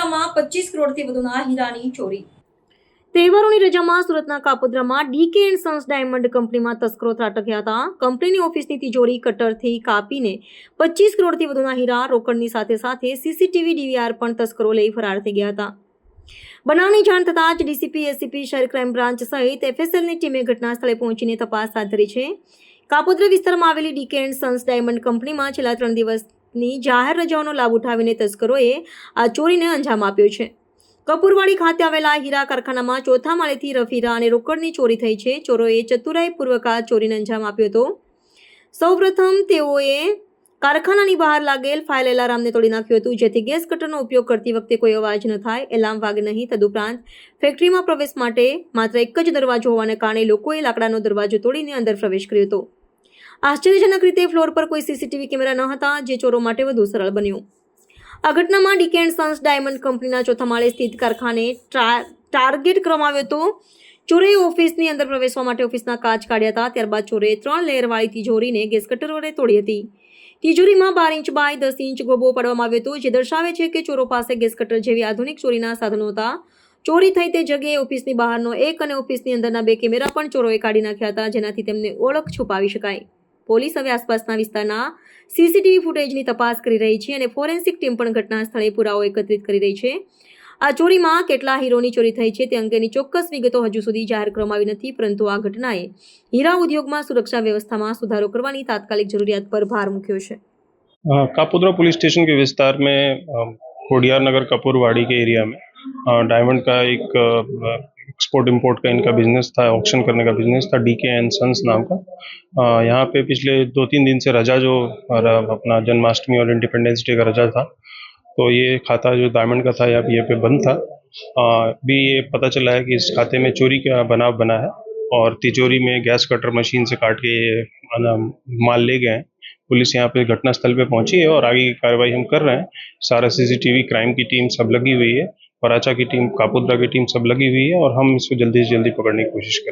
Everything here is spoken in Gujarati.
કાપોદ્રામાં પચીસ કરોડથી વધુના હીરાની ચોરી. તહેવારોની રજામાં સુરતના કાપોદ્રામાં ડીકે એન્ડ સન્સ ડાયમંડ કંપનીમાં તસ્કરો ત્રાટક્યા હતા. કંપનીની ઓફિસની તિજોરી કટરથી કાપીને પચીસ કરોડથી વધુના હીરા રોકડની સાથે સાથે સીસીટીવી ડીવીઆર પણ તસ્કરો લઈ ફરાર થઈ ગયા હતા. બનાવની જાણ થતાં જ ડીસીપી એસીપી શહેર ક્રાઇમ બ્રાન્ચ સહિત એફએસએલની ટીમે ઘટના સ્થળે પહોંચીને તપાસ હાથ ધરી છે. કાપોદ્રા વિસ્તારમાં આવેલી ડીકે એન્ડ સન્સ ડાયમંડ કંપનીમાં છેલ્લા ત્રણ દિવસની જાહેર રજાઓનો લાભ ઉઠાવીને તસ્કરોએ આ ચોરીને અંજામ આપ્યો છે. કપૂરવાડી ખાતે આવેલા હીરા કારખાનામાં ચોથા માળેથી રફીરા અને રોકડની ચોરી થઈ છે. ચોરોએ ચતુરાઈપૂર્વક આ ચોરીને અંજામ આપ્યો હતો. સૌપ્રથમ તેઓએ કારખાનાની બહાર લાગેલ ફાઇલ એલાર્મને તોડી નાખ્યું હતું, જેથી ગેસ કટરનો ઉપયોગ કરતી વખતે કોઈ અવાજ ન થાય. એલાર્મ વાગે નહીં, તદુપરાંત ફેક્ટરીમાં પ્રવેશ માટે માત્ર એક જ દરવાજો હોવાને કારણે લોકોએ લાકડાનો દરવાજો તોડીને અંદર પ્રવેશ કર્યો હતો. આશ્ચર્યજનક રીતે ફ્લોર પર કોઈ સીસીટીવી કેમેરા ન હતા, જે ચોરો માટે વધુ સરળ બન્યું. આ ઘટનામાં ડીકે એન્ડ સન્સ ડાયમંડ કંપનીના ચોથા માળે સ્થિત કારખાને ટ્રા- ટાર્ગેટ કરવામાં આવ્યો હતો. ચોરે ઓફિસની અંદર પ્રવેશવા માટે ઓફિસના કાચ કાઢ્યા હતા, ત્યારબાદ ચોરે ત્રણ લેયરવાળી તિજોરીને ગેસ કટર વડે તોડી હતી. તિજોરીમાં બાર ઇંચ બાય દસ ઇંચ ગોબો પાડવામાં આવ્યો હતો, જે દર્શાવે છે કે ચોરો પાસે ગેસ કટર જેવી આધુનિક ચોરીના સાધનો હતા. ચોરી થઈ તે જગ્યાએ ઓફિસની બહારનો એક અને ઓફિસની અંદરના બે કેમેરા પણ ચોરોએ કાઢી નાખ્યા હતા, જેનાથી તેમને ઓળખ છુપાવી શકાય. પોલીસ હવે આસપાસના વિસ્તારના સીસીટીવી ફૂટેજની તપાસ કરી રહી છે અને ફોરેન્સિક ટીમ પણ ઘટના સ્થળે પુરાવો એકત્રિત કરી રહી છે. આ ચોરીમાં કેટલા હીરોની ચોરી થઈ છે તે અંગેની ચોક્કસ વિગતો હજુ સુધી જાહેર કરવામાં આવી નથી, પરંતુ આ ઘટનાએ હીરા ઉદ્યોગમાં સુરક્ષા વ્યવસ્થામાં સુધારો કરવાની તાત્કાલિક જરૂરિયાત પર ભાર મૂક્યો છે. કાપોદ્રા पुलिस स्टेशन के विस्तार में खोडियार नगर कपूरवाड़ी के एरिया में डायमंड का एक्सपोर्ट इंपोर्ट का इनका बिज़नेस था ऑक्शन करने का बिज़नेस था डी के एंड सन्स नाम का। यहाँ पे पिछले दो तीन दिन से रजा जो अपना जन्माष्टमी और इंडिपेंडेंस डे का रजा था तो ये खाता जो डायमंड का था पे- ये पे बंद था। अ, अभी ये पता चला है कि इस खाते में चोरी का बनाव बना है और तिजोरी में गैस कटर मशीन से काट के ये माल ले गए हैं। पुलिस यहाँ पे घटनास्थल पे पहुँची है और आगे की कार्रवाई हम कर रहे हैं। सारा सीसीटीवी क्राइम की टीम सब लगी हुई है। पराचा की टीम कापुद्रा की टीम सब लगी हुई है और हम इसको जल्दी से जल्दी पकड़ने की कोशिश करें